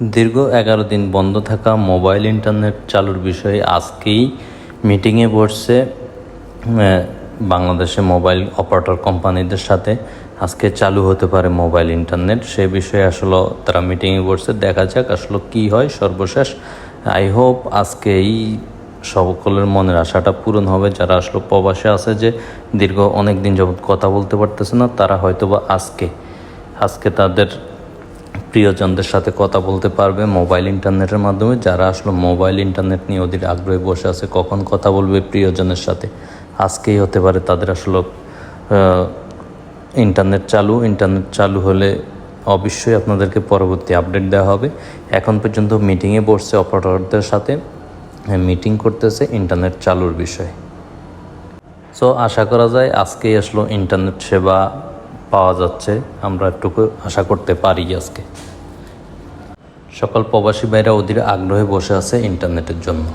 দীর্ঘ এগারো দিন বন্ধ থাকা মোবাইল ইন্টারনেট চালুর বিষয়ে আজকেই মিটিংয়ে বসছে বাংলাদেশে মোবাইল অপারেটর কোম্পানিদের সাথে। আজকে চালু হতে পারে মোবাইল ইন্টারনেট। সে বিষয়ে আসলে তারা মিটিংয়ে বসছে। দেখা যাক আসলে কি হয় সর্বশেষ। আই হোপ আজকে এই সকলের মনের আশাটা পূরণ হবে। যারা আসলে প্রবাসে আছে যে দীর্ঘ অনেক দিন যাবত কথা বলতে পারতেছে না, তারা হয়তোবা আজকে আজকে তাদের প্রিয়জনদের সাথে কথা বলতে পারবে মোবাইল ইন্টারনেটের মাধ্যমে। যারা আসলে মোবাইল ইন্টারনেট নিয়ে ওদের আগ্রহে বসে আছে, কখন কথা বলবে প্রিয়জনের সাথে? আজকেই হতে পারে তাদের আসলে ইন্টারনেট চালু। ইন্টারনেট চালু হলে অবশ্যই আপনাদেরকে পরবর্তী আপডেট দেওয়া হবে। এখন পর্যন্ত মিটিংয়ে বসছে অপারেটরদের সাথে। মিটিং করতেছে ইন্টারনেট চালুর বিষয়ে। সো আশা করা যায় আজকেই আসলো ইন্টারনেট সেবা পাওয়া যাচ্ছে। আমরা একটুকু আশা করতে পারি আজকে। সকল প্রবাসী ভাইরা ওদের আগ্রহে বসে আছে ইন্টারনেটের জন্য।